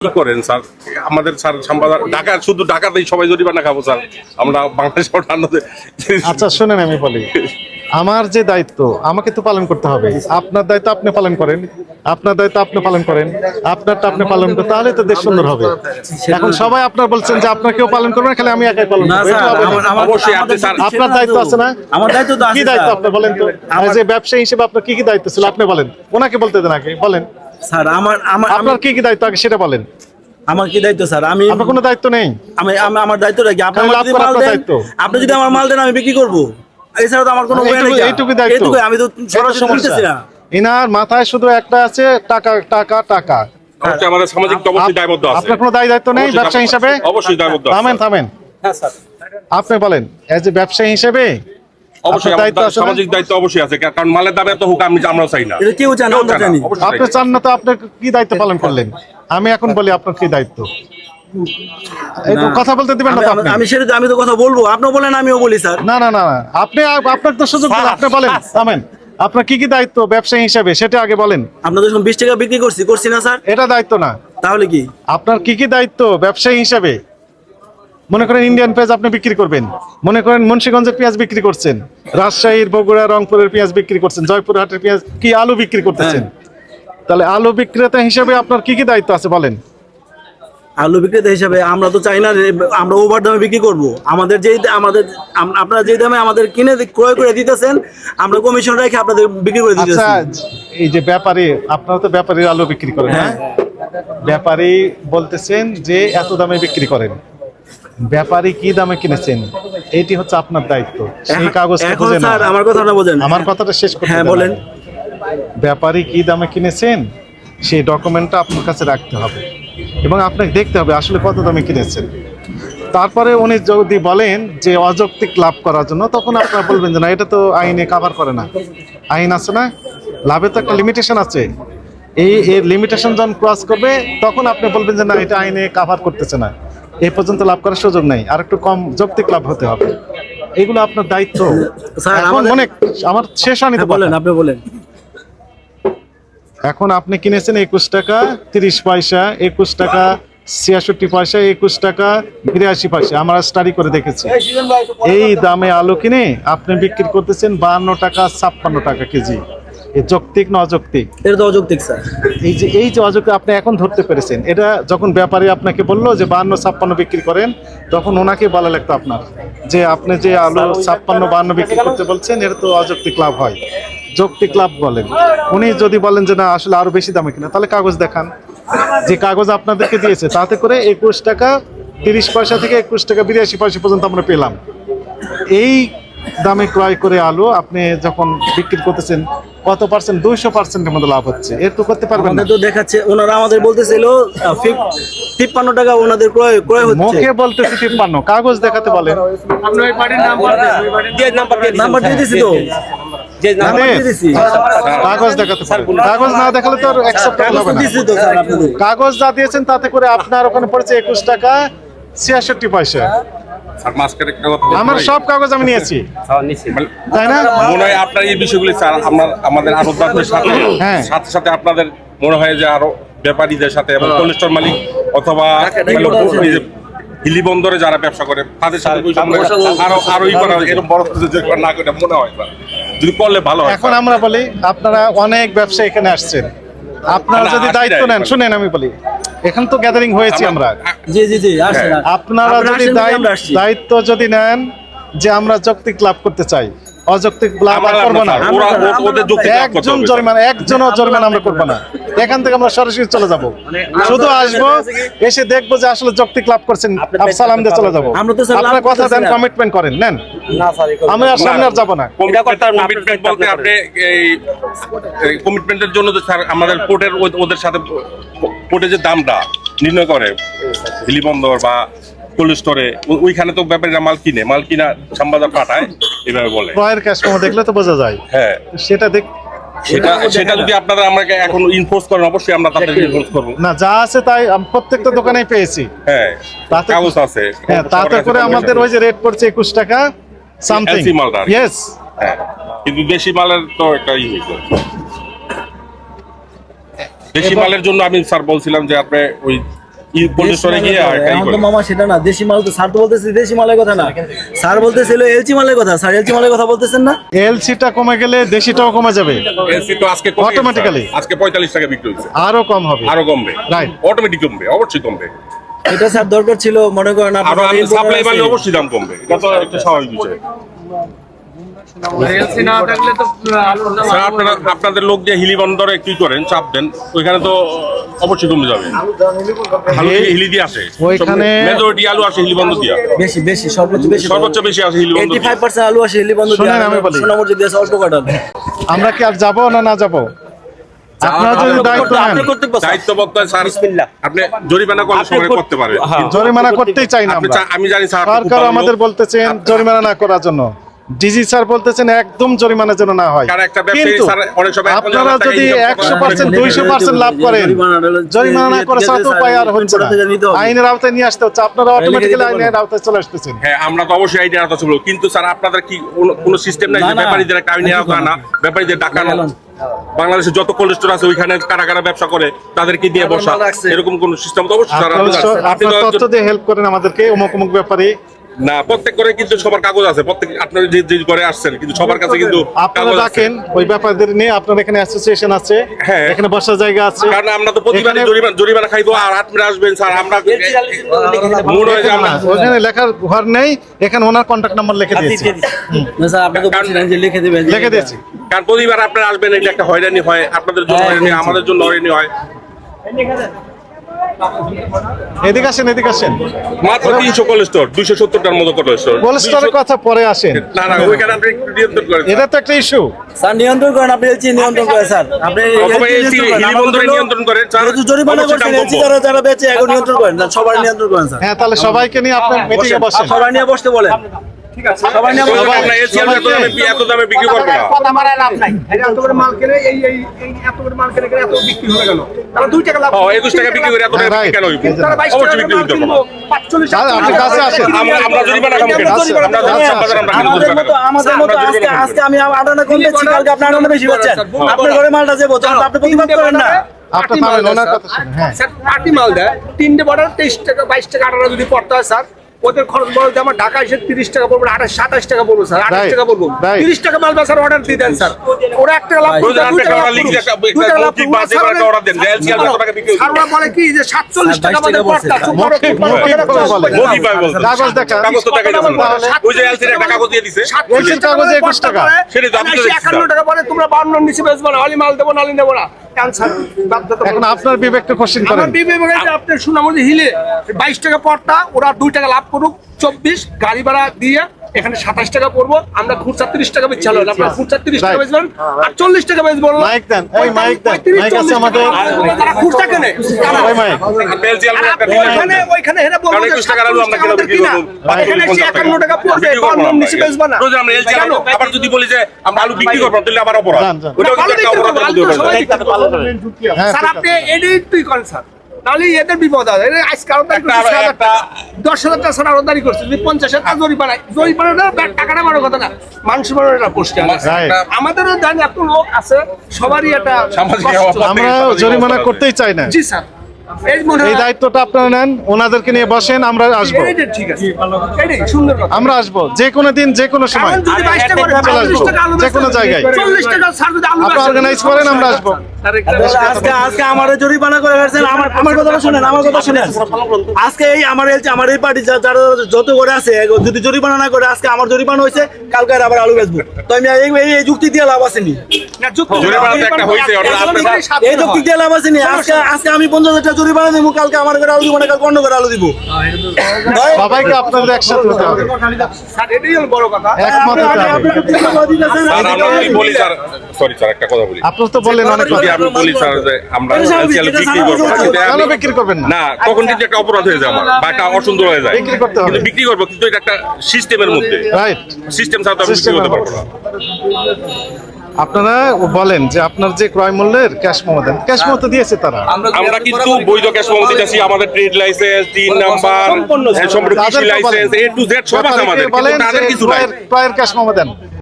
কি করেন স্যার? আমাদের স্যার সাম্বাদার ঢাকা শুধু ঢাকাতেই সবাই জরিমানা খাব স্যার। আমরা বাংলাদেশ আচ্ছা শুনেন আমি বলি। আমার যে দায়িত্ব আমাকে তো পালন করতে হবে। আপনার দায়িত্ব আপনি পালন করেন। আপনার দায়িত্ব আপনি পালন করেন। আপনারটা আপনি পালন করেন তাহলে তো দেশ সুন্দর হবে। এখন সবাই আপনার বলছেন যে আপনার কেউ পালন করবে না খালি আমি একাই পালন অবশ্যই আপনি আপনার দায়িত্ব আছে না? আমার দায়িত্ব কি দায়িত্ব। আপনার বলেন তো? যে ব্যবসায়ী হিসেবে আপনার কি কি দায়িত্ব ছিল আপনি বলেন। ওনাকে বলতে দেন আগে বলেন। স্যার আমার আমার আপনার কি কি দায়িত্ব? আগে সেটা বলেন। আমার কি দায়িত্ব স্যার? আমি আপনার কোনো দায়িত্ব নেই। আমি আমি- আমার দায়িত্বটা কি আপনি আমার যদি মাল দেন দায়িত্ব। আপনি যদি আমার মাল দেন আমি বিক্রি করব। এছাড়া তো আমার কোনো মানে উপায় নেই এইটুকু- দায়িত্ব। আমি তো সরাসরি বলতেছি না। ইনার মাথায় শুধু একটা আছে টাকা টাকা টাকা। আমাদের সামাজিক অবশ্যই দায়বদ্ধ আছে। আপনার কোনো দায় দায়িত্ব নেই ব্যবসা হিসাবে? অবশ্যই দায়বদ্ধ থামেন থামেন। হ্যাঁ স্যার। আপনি বলেন এজ এ ব্যবসায়ী হিসেবে অবশ্যই আপনার আমাদের দায়িত্ব আছে না? সামাজিক দায়িত্ব অবশ্যই আছে কারণ মালের দামে তো হোক আমি আমরাও চাই না। এটা কেউ জানে আমরা জানি আপনি চান না তো আপনি কি দায়িত্ব পালন করলেন? আমি এখন বলি আপনার কি দায়িত্ব। এই তো না। কথা বলতে দিবেন না আমি- আপনি। সেটা আমি তো কথা বলব। আপনিও বলেন আমিও বলি স্যার। না না না না। আপনি আপনার তো সুযোগ আপনি বলেন থামেন। আপনার কি কি দায়িত্ব ব্যবসায়ী হিসাবে সেটা আগে বলেন। আপনাদের যখন বিশ টাকা বিক্রি করছি করছি না স্যার? এটা দায়িত্ব না। তাহলে কি? আপনার কি কি দায়িত্ব ব্যবসায়ী হিসাবে মনে করেন ইন্ডিয়ান পেঁয়াজ আপনি বিক্রি করবেন। মনে করেন মুন্সিগঞ্জের পেঁয়াজ বিক্রি করছেন। রাজশাহীর বগুড়া রংপুরের পেঁয়াজ বিক্রি করছেন। জয়পুরহাটের পেঁয়াজ কি আলু বিক্রি করতেছেন? তাহলে আলু বিক্রেতা হিসেবে আপনার কি কি দায়িত্ব আছে বলেন? আলু বিক্রেতা হিসাবে আমরা তো চাই না আমরা ওভার দামে বিক্রি করব। আমাদের যেই আমাদের আপনারা যেই দামে আমাদের কিনে ক্রয় করে দিতেছেন আমরা কমিশন রেখে আপনাদের বিক্রি করে দিতেছি। আচ্ছা এই যে ব্যাপারী আপনারা তো ব্যাপারীর আলু বিক্রি করেন হ্যাঁ। ব্যাপারী বলতেছেন যে এত দামে বিক্রি করেন। ব্যাপারী কি দামে কিনেছেন? এইটি হচ্ছে আপনার দায়িত্ব। সেই কাগজ আমার কথাটা বোঝেন। আমার কথাটা শেষ করতে হ্যাঁ বলেন। ব্যাপারী কি দামে কিনেছেন? সেই ডকুমেন্টটা আপনার কাছে রাখতে হবে। এবং আপনাকে দেখতে হবে আসলে কত দামে কিনেছেন। তারপরে উনি যদি বলেন যে অযৌক্তিক লাভ করার জন্য তখন আপনারা বলবেন যে না এটা তো আইনে কাভার করে না। আইন আছে না? লাভে তো একটা লিমিটেশন আছে। এই এর লিমিটেশন যখন ক্রস করবে তখন আপনি বলবেন যে না এটা আইনে কাভার করতেছে না। এই পর্যন্ত লাভ করার সুযোগ নাই। আর একটু কম যৌক্তিক লাভ হতে হবে। এগুলো আপনার দায়িত্ব। এখন আমার শেষ হয়নি তো হ্যাঁ, বলেন আপনি বলেন। এখন আপনি কিনেছেন একুশ টাকা তিরিশ পয়সা একুশ টাকা ছিয়াষট্টি পয়সা একুশ টাকা বিরাশি পয়সা। আমরা স্টাডি করে দেখেছি। এই দামে আলু কিনে আপনি বিক্রি করতেছেন বাহান্ন টাকা ছাপ্পান্ন টাকা কেজি। যৌক্তিক না অযৌক্তিক এটা তো অযৌক্তিক স্যার। এই যে এই যে অযৌক্তিক আপনি এখন ধরতে পেরেছেন এটা যখন ব্যাপারী আপনাকে বলল যে বাহান্ন ছাপ্পান্ন বিক্রি করেন তখন ওনাকে বলা লাগতো আপনার যে আপনি যে আলু ছাপ্পান্ন বাহান্ন বিক্রি করতে বলছেন এটা তো অযৌক্তিক লাভ হয়। যৌক্তিক লাভ বলেন। উনি যদি বলেন যে না আসলে আরও বেশি দামে কিনা তাহলে কাগজ দেখান। যে কাগজ আপনাদেরকে দিয়েছে তাতে করে একুশ টাকা তিরিশ পয়সা থেকে একুশ টাকা বিরাশি পয়সা পর্যন্ত আমরা পেলাম। এই দামে ক্রয় করে আলু আপনি যখন বিক্রি করতেছেন কত পার্সেন্ট দুইশো পার্সেন্টের মতো লাভ হচ্ছে। এর তো করতে পারবেন না। তো দেখাচ্ছে ওনারা আমাদের বলতেছিল তিপ্পান্ন টাকা ওনাদের ক্রয় ক্রয় হচ্ছে। মুখে বলতেছি তিপ্পান্ন কাগজ দেখাতে বলেন। নাম্বার দিয়ে দিছি তো। নাম্বার দিয়ে দিছি কাগজ দেখাতে কাগজ না দেখালে তো হবে না। তো স্যার আপনাদের। কাগজ যা দিয়েছেন তাতে করে আপনার ওখানে পড়েছে একুশ টাকা ছিয়াষট্টি পয়সা। স্যার মাঝখানে একটা কথা আমার সব কাগজ আমি নিয়েছি। মানে তাই না? মনে হয় আপনার এই বিষয়গুলি স্যার আমরা আমাদের আরোপদারদের সাথে হ্যাঁ। সাথে সাথে আপনাদের মনে হয় যে আরও ব্যাপারীদের সাথে এবং কোলেস্টর মালিক অথবা এই হিলি বন্দরে যারা ব্যবসা করে তাদের সাথে আরও আরও ই করা এরকম বড় কিছু না করে মনে হয় যদি করলে ভালো হয়। এখন আমরা বলি আপনারা অনেক ব্যবসা এখানে আসছেন। আপনারা যদি দায়িত্ব নেন শুনেন আমি বলি এখন তো গ্যাদারিং হয়েছি আমরা জি জি জি আসেন। আপনারা যদি। দায়িত্ব যদি নেন যে আমরা যৌক্তিক লাভ করতে চাই অযৌক্তিক করব না। একজন জরিমানা একজনও জরিমানা আমরা করব না। এখান থেকে আমরা সরাসরি চলে যাব। শুধু আসব এসে দেখব যে আসলে যৌক্তিক লাভ করছেন আপ সালাম দিয়ে চলে যাব। আমরা তো স্যার লাভ আপনার কথা দেন কমিটমেন্ট করেন নেন। আমি আর সামনে আর যাব না। কমিটমেন্ট বলতে আপনি এই কমিটমেন্টের জন্য তো স্যার আমাদের পোর্টের ওদের সাথে পোর্টে যে দামটা নির্ণয় করে বন্দর বা কোল্ড স্টোরে ওইখানে তো ব্যাপারীরা মাল কিনে মাল কিনা সাম্বাদার পাঠায় এভাবে বলে। ক্রয়ের ক্যাশ দেখলে তো বোঝা যায়। হ্যাঁ। সেটা দেখ সেটা সেটা যদি আপনারা আমাকে এখন ইনফোর্স করেন অবশ্যই আমরা তাদের ইনফোর্স করব। না যা আছে তাই প্রত্যেকটা দোকানেই পেয়েছি। হ্যাঁ তাতে- কাগজ আছে। হ্যাঁ তাতে করে আমাদের ওই যে রেট পড়ছে একুশ টাকা সামথিং। ইয়েস হ্যাঁ কিন্তু দেশি মালের তো দেশি মালের জন্য আমি স্যার বলছিলাম যে আপনি ওই কোল্ড গিয়ে আর এখন তো মামা সেটা না দেশি মাল তো স্যার তো বলতেছে দেশি মালের কথা না। স্যার বলতেছিল এলচি মালের কথা স্যার এলচি মালের কথা বলতেছেন না? এলসিটা কমে গেলে দেশিটাও কমে যাবে। এলসি তো আজকে কমে গেছে, Automatically? স্যার। আজকে পঁয়তাল্লিশ টাকা বিক্রি হচ্ছে আরও কম হবে। আরও কমবে। Right. অটোমেটিক কমবে অবশ্যই কমবে। এটা স্যার দরকার ছিল মনে করেন আরও সাপ্লাই বাড়লে অবশ্যই দাম কমবে। এটা তো একটা স্বাভাবিক বিষয়। আপনাদের লোক যে হিলি বন্দরে কি করেন চাপ দেন। ওইখানে তো অবশ্যই কমে যাবে। আলু হিলি দিয়ে আসে। ওইখানে- মেজরিটি আলু আসে হিলি বন্ধ দিয়া। বেশি বেশি সর্বোচ্চ বেশি সর্বোচ্চ বেশি আসে হিলি বন্ধ এইটি ফাইভ দিয়া পার্সেন্ট আলু আসে হিলি বন্ধ আমি বলি। অল্প কাটান আমরা কি আর যাব না না যাব? আপনারা যদি দায়িত্ব নেন। আপনি করতে পারছেন দায়িত্ববদ্ধ স্যার আপনি জরিমানা করতে জরিমানা করতেই চাই না আমরা। আমি জানি স্যার সরকার আমাদের। বলতেছেন জরিমানা না করার জন্য। ডিজি স্যার বলতেছেন একদম জরিমানা যেন না হয়। কিন্তু আপনারা যদি একশো পার্সেন্ট দুইশো পার্সেন্ট লাভ করেন জরিমানা না করে তো উপায় আর হচ্ছে না। আইনের আওতায় নিয়ে আসতে হচ্ছে আপনারা অটোমেটিক্যালি আইনের আওতায় চলে আসতেছেন। হ্যাঁ আমরা তো অবশ্যই আইডিয়া কথা ছিল কিন্তু স্যার আপনাদের কি কোনো- সিস্টেম নাই না, যে না। ব্যাপারীদের একটা আইনি আওতা আনা? ব্যাপারীদের ডাকানো বাংলাদেশে যত কোল্ড স্টোর আছে ওইখানে কারা কারা ব্যবসা করে তাদেরকে দিয়ে বসা। এরকম কোন সিস্টেম তো অবশ্যই স্যার আপনারা আপনি- তথ্য দিয়ে হেল্প করেন আমাদেরকে অমুক অমুক ব্যাপারে। না প্রত্যেক করে কিন্তু সবার কাগজ আছে প্রত্যেক আপনারা যে যে করে আসছেন কিন্তু সবার কাছে কিন্তু আপনারা। ডাকেন ওই ব্যাপারদের নিয়ে আপনার এখানে অ্যাসোসিয়েশন আছে হ্যাঁ। এখানে বসার জায়গা আছে। কারণ আমরা তো প্রতিবারে জরিমানা জরিমানা খাইবো আর আপনারা আসবেন স্যার আমরা মনে হয় যে ওখানে লেখার ঘর নেই এখানে ওনার কন্ট্যাক্ট নাম্বার লিখে দিয়েছি। না স্যার আপনি তো বলছিলেন যে লিখে দেবেন লিখে দিয়েছি। কারণ প্রতিবার আপনারা আসবেন এটা একটা হয়রানি হয় আপনাদের জন্য হ্যাঁ, হয়রানি আমাদের জন্য হয়রানি হয়। এদিকে আসেন এদিকে আসেন। মাত্র তিনশো কোল্ড স্টোর দুইশো সত্তরটার মতো কথা পরে আসেন। না না ওইখানে আপনি একটু নিয়ন্ত্রণ করেন। এটা তো একটা ইস্যু স্যার নিয়ন্ত্রণ করেন আপনি এলচি নিয়ন্ত্রণ করেন স্যার। আপনি নিয়ন্ত্রণ করেন। জরিমানা করছেন এলচি যারা যারা বেচে এখন নিয়ন্ত্রণ করেন না সবাই নিয়ন্ত্রণ করেন স্যার। হ্যাঁ তাহলে সবাইকে নিয়ে আপনার মিটিংয়ে বসেন। সবাই নিয়ে বসতে বলেন। ঠিক আছে? সবাই নিয়ে বসতে সবাই বলেন আমরা এত দামে এত দামে বিক্রি করব? না কথা মারায় লাভ নাই। এই এত করে মাল কিনে এই এই এই এত করে মাল কিনে কিনে এত বিক্রি হয়ে গেল। তাহলে দুই টাকা লাভ ও একুশ টাকা বিক্রি করে এত টাকা কেন হইব? right. তারা বাইশ অবশ্যই বিক্রি মাল পারব পাঁচচল্লিশ আর আপনি কাছে আসেন। আমরা আমরা জরিমানা খাব কেন আমরা কাছে যাচ্ছি আমরা কেন আমাদের মতো আমাদের মতো আজকে আজকে আমি কম কালকে আপনি বেশি আপনার ঘরে মালটা যাব তখন আপনি প্রতিবাদ করেন না। আপনি থামেন ওনার কথা শুনুন হ্যাঁ। স্যার পার্টি মাল দেয়। তিনটে বর্ডার তেইশ টাকা বাইশ টাকা আঠারো যদি পড়তে হয় স্যার। ওদের খরচ বড় আমার ঢাকা এসে তিরিশ টাকা পড়বে আঠাশ সাতাশ টাকা পড়ব স্যার আঠাশ টাকা পড়ব তিরিশ টাকা মাল স্যার অর্ডার দিয়ে দেন স্যার ওরা এক টাকা লাভ আপনি? স্যাররা বলে কি যে সাতচল্লিশ টাকা আমাদের পড়তা, চুপ করো, চুপ করো, মৌখিক কথা করে বলে বলে। মৌখিক ভাবে বলতে। কাগজ দেখা কাগজ তো টাকা দিয়েছে না। ওই যে LCL একটা কাগজ দিয়ে দিছে। LCL কাগজে 21 টাকা। সেটাই তো আমি তো এসে দেখছি, একান্ন টাকা পরে তোমরা বান্ন নিচে বেচবো না হলি মাল দেবো নালি নেব না ক্যান্সার এখন আপনার বিবেককে কোশ্চেন করেন আমার বিবে বলে আপনার সুনামদি হিলে বাইশ টাকা পড়তা ওরা দুই টাকা লাভ করুক চব্বিশ গাড়ি ভাড়া দিয়ে এখানে সাতাশ টাকা পড়ব আমরা খুচরা তিরিশ টাকা বেচছি হলো আপনার খুচরা তিরিশ টাকা. বেচবেন আর চল্লিশ টাকা বেচবো মাইক দেন, এই মাইক দেন, মাইক আছে আমাদের। তারা খুচরা কেনে তারা- ওই মাইক আর বেলজিয়াম আর একটা আপনি বিক্রি ওইখানে ওইখানে হেরে বলব কারণ যে 21 টাকার আলু আমরা 27 কেন টাকা বিক্রি কিনা। করব? এখানে এসে 51 টাকা পড়বে, বিক্রি করব না বান্ন আমরা। নিচে বেচবা না। রোজ আমরা LCL কেন? আবার যদি বলি যে আমরা আলু বিক্রি করব তাহলে আবার অপরাধ। হ্যাঁ, স্যার আপনি এটাই তুই করেন স্যার তাহলে এদের বিপদ আছে। আজকাল একটা- দশ হাজার টাকা ছাড়া আরোদারি করছে। যদি পঞ্চাশ হাজার টাকা জরিমানা জরিপানাটা টাকাটা বড় কথা না। মানুষ বড় এটা পোস্টে আমাদেরও জানি এত লোক আছে সবারই এটা আমরা জরিমানা করতেই চাই না। জি স্যার। এই এই দায়িত্বটা আপনারা নেন ওনাদেরকে নিয়ে বসেন আমরা আসব। এইটাই ঠিক আছে। এইটাই সুন্দর কথা। আমরা আসব যে কোনো দিন যে কোনো সময়। যদি 22 টাকা করে, চলে আসব। 40 টাকা আলু যে কোনো জায়গায়। 40 টাকা স্যার যদি আলু আপনি বেচে, organize করেন, আমরা আসব। আজকে আজকে আমার জরিমানা করে ফেলছেন আমার আমার কথাটা শুনেন আমার কথা শুনেন। আজকে এই আমার এই আমার এই পার্টি যারা যত করে আছে যদি জরিমানা না করে আজকে আমার জরিমানা হয়েছে কালকে আর আবার আলু বেচবো। তো আমি এই যুক্তি দিয়ে লাভ আসেনি এই যুক্তি দিয়ে লাভ আসেনি আজকে আজকে আমি পঞ্চাশ হাজার টাকা জরিমানা দিব কালকে আমার ঘরে আলু দিব না কালকে অন্য ঘরে আলু দিব। সবাইকে আপনাদের একসাথে হতে হবে। স্যার, এটাই হলো বড় কথা একমত আপনি- আপনি- আপনি হবে। যুক্তি দিয়ে লাভ দিতেছেন, স্যার আমরা আমি- যদি বলি স্যার সরি স্যার একটা কথা বলি। আপনার তো বললেন অনেক যদি কথা আমি বলি স্যার যে আমরা এটা বিক্রি করব কেন বিক্রি করবেন না? না তখন কিন্তু একটা অপরাধ হয়ে যায় আমার বা একটা অসুন্দর হয়ে যায়। বিক্রি করতে হবে। বিক্রি করব কিন্তু এটা একটা সিস্টেমের মধ্যে। রাইট সিস্টেম ছাড়া তো আমি বিক্রি করতে পারব না। আপনারা বলেন যে আপনার যে ক্রয় মূল্যের ক্যাশ মোমো দেন। ক্যাশ মোমো তো দিয়েছে তারা। আমরা কিন্তু বৈধ ক্যাশ মোমো দিতেছি আমাদের ট্রেড লাইসেন্স তিন নাম্বার সম্পূর্ণ কৃষি লাইসেন্স এ টু জেড সব আছে আমাদের বলেন কিন্তু তাদের কিছু নাই। ক্যাশ মোমো দেন।